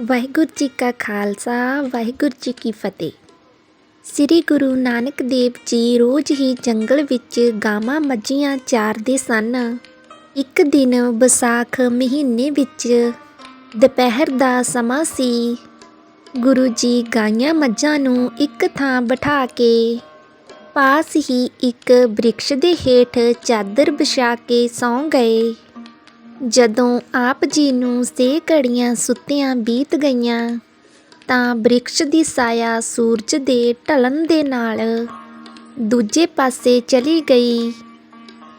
ਵਾਹਿਗੁਰੂ ਜੀ ਕਾ ਖਾਲਸਾ, ਵਾਹਿਗੁਰੂ ਜੀ ਕੀ ਫਤਿਹ। ਸ੍ਰੀ ਗੁਰੂ ਨਾਨਕ ਦੇਵ ਜੀ ਰੋਜ਼ ਹੀ ਜੰਗਲ ਵਿੱਚ ਗਾਵਾਂ ਮੱਝੀਆਂ ਚਾਰਦੇ ਸਨ। ਇੱਕ ਦਿਨ ਵਿਸਾਖ ਮਹੀਨੇ ਵਿੱਚ ਦੁਪਹਿਰ ਦਾ ਸਮਾਂ ਸੀ। ਗੁਰੂ ਜੀ ਗਾਈਆਂ ਮੱਝਾਂ ਨੂੰ ਇੱਕ ਥਾਂ ਬਿਠਾ ਕੇ ਪਾਸ ਹੀ ਇੱਕ ਬ੍ਰਿਕਸ਼ ਦੇ ਹੇਠ ਚਾਦਰ ਵਿਛਾ ਕੇ ਸੌਂ ਗਏ। ਜਦੋਂ ਆਪ ਜੀ ਨੂੰ ਸੇ ਘੜੀਆਂ ਸੁੱਤਿਆਂ ਬੀਤ ਗਈਆਂ, ਤਾਂ ਬ੍ਰਿਕਸ਼ ਦੀ ਸਾਇਆ ਸੂਰਜ ਦੇ ਢਲਣ ਦੇ ਨਾਲ ਦੂਜੇ ਪਾਸੇ ਚਲੀ ਗਈ।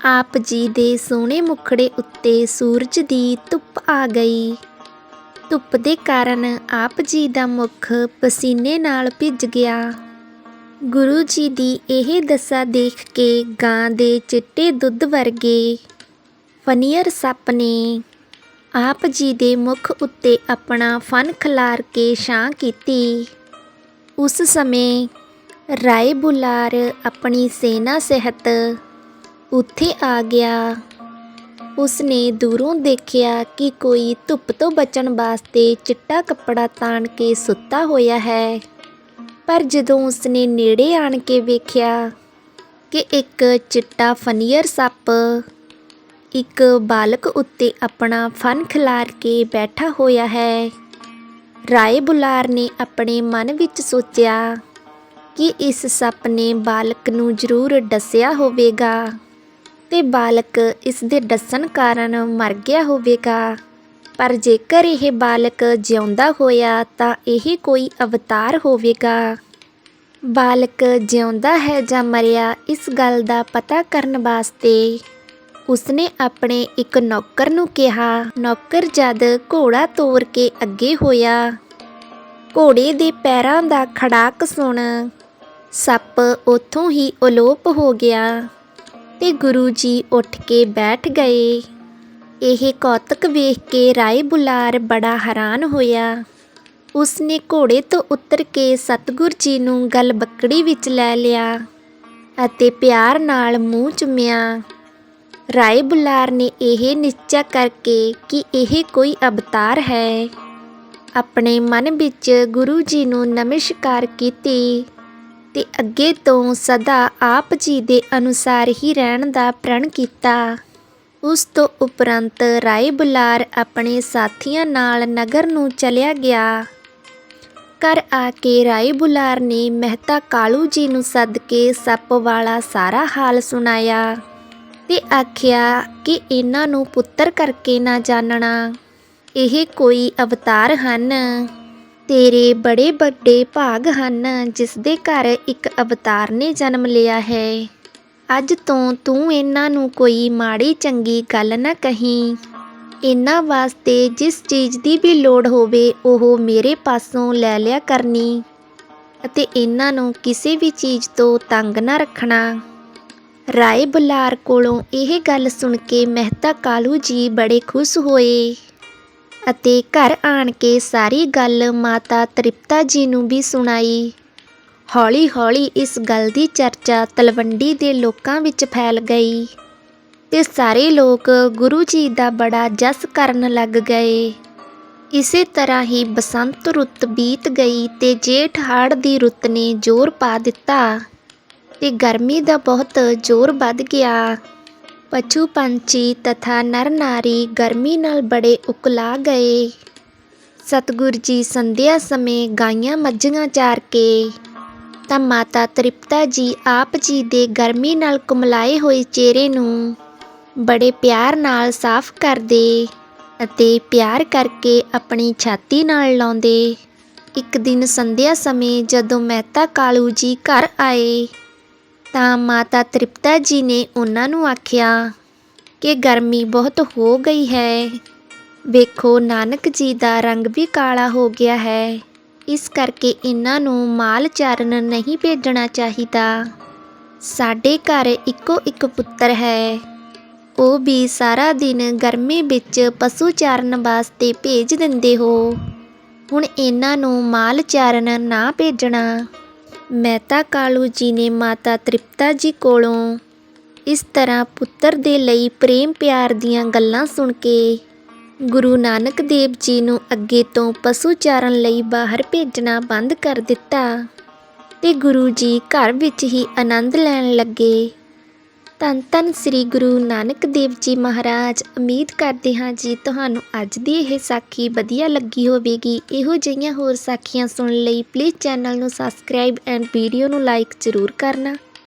ਆਪ ਜੀ ਦੇ ਸੋਹਣੇ ਮੁਖੜੇ ਉੱਤੇ ਸੂਰਜ ਦੀ ਧੁੱਪ ਆ ਗਈ। ਧੁੱਪ ਦੇ ਕਾਰਨ ਆਪ ਜੀ ਦਾ ਮੁਖ ਪਸੀਨੇ ਨਾਲ ਭਿੱਜ ਗਿਆ। ਗੁਰੂ ਜੀ ਦੀ ਇਹ ਦਸ਼ਾ ਦੇਖ ਕੇ ਗਾਂ ਦੇ ਚਿੱਟੇ ਦੁੱਧ ਵਰਗੇ ਫਨੀਅਰ ਸੱਪ ਨੇ ਆਪ ਜੀ ਦੇ ਮੁਖ ਉੱਤੇ ਆਪਣਾ ਫਨ ਖਿਲਾਰ ਕੇ ਛਾਂ ਕੀਤੀ। ਉਸ ਸਮੇਂ ਰਾਏ ਬੁਲਾਰ ਆਪਣੀ ਸੈਨਾ ਸਹਿਤ ਉੱਥੇ ਆ ਗਿਆ। ਉਸ ਨੇ ਦੂਰੋਂ ਦੇਖਿਆ ਕਿ ਕੋਈ ਧੁੱਪ ਤੋਂ ਬਚਣ ਵਾਸਤੇ ਚਿੱਟਾ ਕੱਪੜਾ ਤਾਣ ਕੇ ਸੁੱਤਾ ਹੋਇਆ ਹੈ। ਪਰ ਜਦੋਂ ਉਸ ਨੇ ਨੇੜੇ ਆਣ ਕੇ ਵੇਖਿਆ ਕਿ ਇੱਕ ਚਿੱਟਾ ਫਨੀਅਰ ਸੱਪ ਇੱਕ ਬਾਲਕ ਉੱਤੇ ਆਪਣਾ ਫਨ ਖਿਲਾਰ ਕੇ ਬੈਠਾ ਹੋਇਆ ਹੈ। ਰਾਏ ਬੁਲਾਰ ਨੇ ਆਪਣੇ ਮਨ ਵਿੱਚ ਸੋਚਿਆ ਕਿ ਇਸ ਸੱਪ ਨੇ ਬਾਲਕ ਨੂੰ ਜ਼ਰੂਰ ਡੱਸਿਆ ਹੋਵੇਗਾ ਤੇ ਬਾਲਕ ਇਸ ਦੇ ਡਸਣ ਕਾਰਨ ਮਰ ਗਿਆ ਹੋਵੇਗਾ। ਪਰ ਜੇਕਰ ਇਹ ਬਾਲਕ ਜਿਉਂਦਾ ਹੋਇਆ ਤਾਂ ਇਹ ਕੋਈ ਅਵਤਾਰ ਹੋਵੇਗਾ। ਬਾਲਕ ਜਿਉਂਦਾ ਹੈ ਜਾਂ ਮਰਿਆ ਇਸ ਗੱਲ ਦਾ ਪਤਾ ਕਰਨ ਵਾਸਤੇ ਉਸਨੇ ਆਪਣੇ ਇੱਕ ਨੌਕਰ ਨੂੰ ਕਿਹਾ। ਨੌਕਰ ਜਦ ਘੋੜਾ ਤੋਰ ਕੇ ਅੱਗੇ ਹੋਇਆ, ਘੋੜੇ ਦੇ ਪੈਰਾਂ ਦਾ ਖੜਾਕ ਸੁਣ ਸੱਪ ਉੱਥੋਂ ਹੀ ਅਲੋਪ ਹੋ ਗਿਆ ਤੇ ਗੁਰੂ ਜੀ ਉੱਠ ਕੇ ਬੈਠ ਗਏ। ਇਹ ਕੌਤਕ ਵੇਖ ਕੇ ਰਾਏ ਬੁਲਾਰ ਬੜਾ ਹੈਰਾਨ ਹੋਇਆ। ਉਸਨੇ ਘੋੜੇ ਤੋਂ ਉਤਰ ਕੇ ਸਤਗੁਰ ਜੀ ਨੂੰ ਗਲ ਬੱਕੜੀ ਵਿੱਚ ਲੈ ਲਿਆ ਅਤੇ ਪਿਆਰ ਨਾਲ ਮੂੰਹ ਚੁੰਮਿਆ। ਰਾਏ ਬੁਲਾਰ ਨੇ ਇਹ ਨਿਸ਼ਚਾ ਕਰਕੇ ਕਿ ਇਹ ਕੋਈ ਅਵਤਾਰ ਹੈ। ਆਪਣੇ ਮਨ ਵਿੱਚ ਗੁਰੂ ਜੀ ਨੂੰ ਨਮਸਕਾਰ ਕੀਤੀ ਤੇ ਅੱਗੇ ਤੋਂ ਸਦਾ ਆਪ ਜੀ ਦੇ ਅਨੁਸਾਰ ਹੀ ਰਹਿਣ ਦਾ ਪ੍ਰਣ ਕੀਤਾ। ਉਸ ਤੋਂ ਉਪਰੰਤ ਰਾਏ ਬੁਲਾਰ ਆਪਣੇ ਸਾਥੀਆਂ ਨਾਲ ਨਗਰ ਨੂੰ ਚਲਿਆ ਗਿਆ। ਘਰ ਆ ਕੇ ਰਾਏ ਬੁਲਾਰ ਨੇ ਮਹਿਤਾ ਕਾਲੂ ਜੀ ਨੂੰ ਸੱਦ ਕੇ ਸੱਪ ਵਾਲਾ ਸਾਰਾ ਹਾਲ ਸੁਣਾਇਆ। ਤੇ ਆਖਿਆ ਕਿ ਇਹਨਾਂ ਨੂੰ ਪੁੱਤਰ ਕਰਕੇ ਨਾ ਜਾਣਨਾ ਇਹ ਕੋਈ ਅਵਤਾਰ ਹਨ। ਤੇਰੇ ਬੜੇ ਵੱਡੇ ਭਾਗ ਹਨ ਜਿਸ ਦੇ ਘਰ ਇੱਕ ਅਵਤਾਰ ਨੇ ਜਨਮ ਲਿਆ ਹੈ। ਅੱਜ ਤੋਂ ਤੂੰ ਇਹਨਾਂ ਨੂੰ ਕੋਈ ਮਾੜੀ ਚੰਗੀ ਗੱਲ ਨਾ ਕਹੀਂ। ਇਹਨਾਂ ਵਾਸਤੇ ਜਿਸ ਚੀਜ਼ ਦੀ ਵੀ ਲੋੜ ਹੋਵੇ, ਉਹ ਮੇਰੇ ਪਾਸੋਂ ਲੈ ਲਿਆ ਕਰਨੀ। ਅਤੇ ਇਹਨਾਂ ਨੂੰ ਕਿਸੇ ਵੀ ਚੀਜ਼ ਤੋਂ ਤੰਗ ਨਾ ਰੱਖਣਾ। ਰਾਏ ਬੁਲਾਰ ਕੋਲੋਂ ਇਹ ਗੱਲ ਸੁਣ ਕੇ ਮਹਿਤਾ ਕਾਲੂ ਜੀ ਬੜੇ ਖੁਸ਼ ਹੋਏ ਅਤੇ ਘਰ ਆਣ ਕੇ ਸਾਰੀ ਗੱਲ ਮਾਤਾ ਤ੍ਰਿਪਤਾ ਜੀ ਨੂੰ ਵੀ ਸੁਣਾਈ। ਹੌਲੀ-ਹੌਲੀ ਇਸ ਗੱਲ ਦੀ ਚਰਚਾ ਤਲਵੰਡੀ ਦੇ ਲੋਕਾਂ ਵਿੱਚ ਫੈਲ ਗਈ ਤੇ ਸਾਰੇ ਲੋਕ ਗੁਰੂ ਜੀ ਦਾ ਬੜਾ ਜਸ ਕਰਨ ਲੱਗ ਗਏ। ਇਸੇ ਤਰ੍ਹਾਂ ਹੀ ਬਸੰਤ ਰੁੱਤ ਬੀਤ ਗਈ ਤੇ ਜੇਠ ਹਾੜ ਦੀ ਰੁੱਤ ਨੇ ਜ਼ੋਰ ਪਾ ਦਿੱਤਾ। ਤੇ ਗਰਮੀ ਦਾ ਬਹੁਤ ਜ਼ੋਰ ਵੱਧ ਗਿਆ। ਪਸ਼ੂ ਪੰਛੀ ਤਥਾ ਨਰ ਨਾਰੀ ਗਰਮੀ ਨਾਲ ਬੜੇ ਉਕਲਾ ਗਏ। ਸਤਗੁਰ ਜੀ ਸੰਧਿਆ ਸਮੇਂ ਗਾਈਆਂ ਮੱਝਾਂ ਚਾਰ ਕੇ। ਤਾਂ ਮਾਤਾ ਤ੍ਰਿਪਤਾ ਜੀ ਆਪ ਜੀ ਦੇ ਗਰਮੀ ਨਾਲ ਕੁਮਲਾਏ ਹੋਏ ਚਿਹਰੇ ਨੂੰ ਬੜੇ ਪਿਆਰ ਨਾਲ ਸਾਫ਼ ਕਰਦੇ ਅਤੇ ਪਿਆਰ ਕਰਕੇ ਆਪਣੀ ਛਾਤੀ ਨਾਲ ਲਾਉਂਦੇ। ਇੱਕ ਦਿਨ ਸੰਧਿਆ ਸਮੇਂ ਜਦੋਂ ਮਹਿਤਾ ਕਾਲੂ ਜੀ ਘਰ ਆਏ ਤਾਂ ਮਾਤਾ ਤ੍ਰਿਪਤਾ ਜੀ ਨੇ ਉਹਨਾਂ ਨੂੰ ਆਖਿਆ ਕਿ ਗਰਮੀ ਬਹੁਤ ਹੋ ਗਈ ਹੈ। ਵੇਖੋ, ਨਾਨਕ ਜੀ ਦਾ ਰੰਗ ਵੀ ਕਾਲਾ ਹੋ ਗਿਆ ਹੈ। ਇਸ ਕਰਕੇ ਇਹਨਾਂ ਨੂੰ ਮਾਲ ਚਾਰਨ ਨਹੀਂ ਭੇਜਣਾ ਚਾਹੀਦਾ। ਸਾਡੇ ਘਰ ਇੱਕੋ ਇੱਕ ਪੁੱਤਰ ਹੈ। ਉਹ ਵੀ ਸਾਰਾ ਦਿਨ ਗਰਮੀ ਵਿੱਚ ਪਸ਼ੂ ਚਾਰਨ ਵਾਸਤੇ ਭੇਜ ਦਿੰਦੇ ਹੋ। ਹੁਣ ਇਹਨਾਂ ਨੂੰ ਮਾਲ ਚਾਰਨ ਨਾ ਭੇਜਣਾ। ਮਹਿਤਾ ਕਾਲੂ ਜੀ ਨੇ ਮਾਤਾ ਤ੍ਰਿਪਤਾ ਜੀ ਕੋਲੋਂ ਇਸ ਤਰ੍ਹਾਂ ਪੁੱਤਰ ਦੇ ਲਈ ਪ੍ਰੇਮ ਪਿਆਰ ਦੀਆਂ ਗੱਲਾਂ ਸੁਣ ਕੇ ਗੁਰੂ ਨਾਨਕ ਦੇਵ ਜੀ ਨੂੰ ਅੱਗੇ ਤੋਂ ਪਸ਼ੂ ਚਾਰਨ ਲਈ ਬਾਹਰ ਭੇਜਣਾ ਬੰਦ ਕਰ ਦਿੱਤਾ ਤੇ ਗੁਰੂ ਜੀ ਘਰ ਵਿੱਚ ਹੀ ਆਨੰਦ ਲੈਣ ਲੱਗੇ। ਧੰਨ ਧੰਨ ਸ੍ਰੀ ਗੁਰੂ ਨਾਨਕ ਦੇਵ ਜੀ ਮਹਾਰਾਜ। ਉਮੀਦ ਕਰਦੇ ਹਾਂ ਜੀ ਤੁਹਾਨੂੰ ਅੱਜ ਦੀ ਇਹ ਸਾਖੀ ਵਧੀਆ ਲੱਗੀ ਹੋਵੇਗੀ। ਇਹੋ ਜਿਹੀਆਂ ਹੋਰ ਸਾਖੀਆਂ ਸੁਣਨ ਲਈ ਪਲੀਜ਼ ਚੈਨਲ ਨੂੰ ਸਬਸਕ੍ਰਾਈਬ ਐਂਡ ਵੀਡੀਓ ਨੂੰ ਲਾਈਕ ਜ਼ਰੂਰ ਕਰਨਾ।